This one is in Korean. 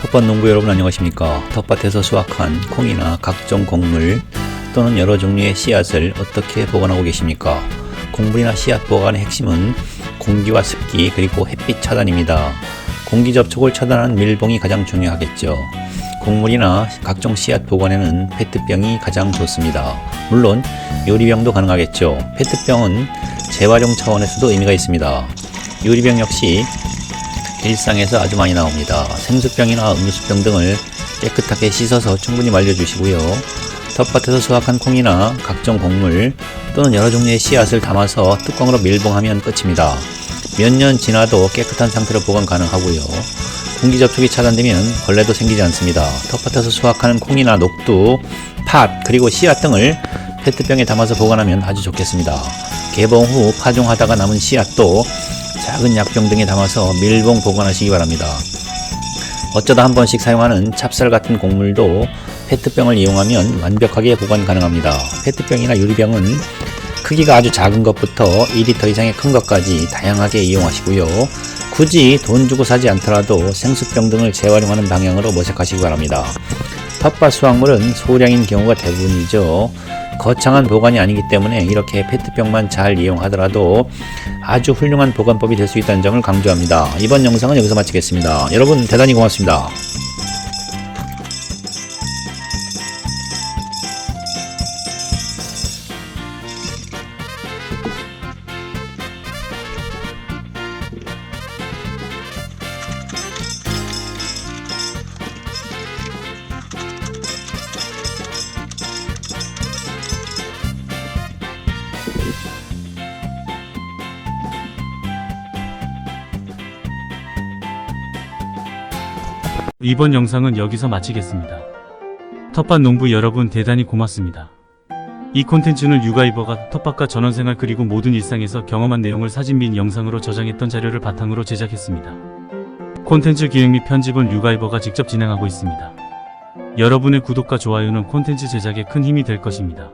텃밭 농부 여러분 안녕하십니까? 텃밭에서 수확한 콩이나 각종 곡물 또는 여러 종류의 씨앗을 어떻게 보관하고 계십니까? 곡물이나 씨앗 보관의 핵심은 공기와 습기 그리고 햇빛 차단입니다. 공기 접촉을 차단하는 밀봉이 가장 중요하겠죠. 곡물이나 각종 씨앗 보관에는 페트병이 가장 좋습니다. 물론 요리병도 가능하겠죠. 페트병은 재활용 차원에서도 의미가 있습니다. 요리병 역시 일상에서 아주 많이 나옵니다. 생수병이나 음료수병 등을 깨끗하게 씻어서 충분히 말려주시고요. 텃밭에서 수확한 콩이나 각종 곡물 또는 여러 종류의 씨앗을 담아서 뚜껑으로 밀봉하면 끝입니다. 몇 년 지나도 깨끗한 상태로 보관 가능하고요. 공기 접촉이 차단되면 벌레도 생기지 않습니다. 텃밭에서 수확하는 콩이나 녹두, 팥, 그리고 씨앗 등을 페트병에 담아서 보관하면 아주 좋겠습니다. 개봉 후 파종하다가 남은 씨앗도 작은 약병 등에 담아서 밀봉 보관하시기 바랍니다. 어쩌다 한 번씩 사용하는 찹쌀 같은 곡물도 페트병을 이용하면 완벽하게 보관 가능합니다. 페트병이나 유리병은 크기가 아주 작은 것부터 2리터 이상의 큰 것까지 다양하게 이용하시고요. 굳이 돈 주고 사지 않더라도 생수병 등을 재활용하는 방향으로 모색하시기 바랍니다. 텃밭 수확물은 소량인 경우가 대부분이죠. 거창한 보관이 아니기 때문에 이렇게 페트병만 잘 이용하더라도 아주 훌륭한 보관법이 될 수 있다는 점을 강조합니다. 이번 영상은 여기서 마치겠습니다. 여러분 대단히 고맙습니다. 이번 영상은 여기서 마치겠습니다. 텃밭 농부 여러분 대단히 고맙습니다. 이 콘텐츠는 육아이버가 텃밭과 전원생활 그리고 모든 일상에서 경험한 내용을 사진 및 영상으로 저장했던 자료를 바탕으로 제작했습니다. 콘텐츠 기획 및 편집은 육아이버가 직접 진행하고 있습니다. 여러분의 구독과 좋아요는 콘텐츠 제작에 큰 힘이 될 것입니다.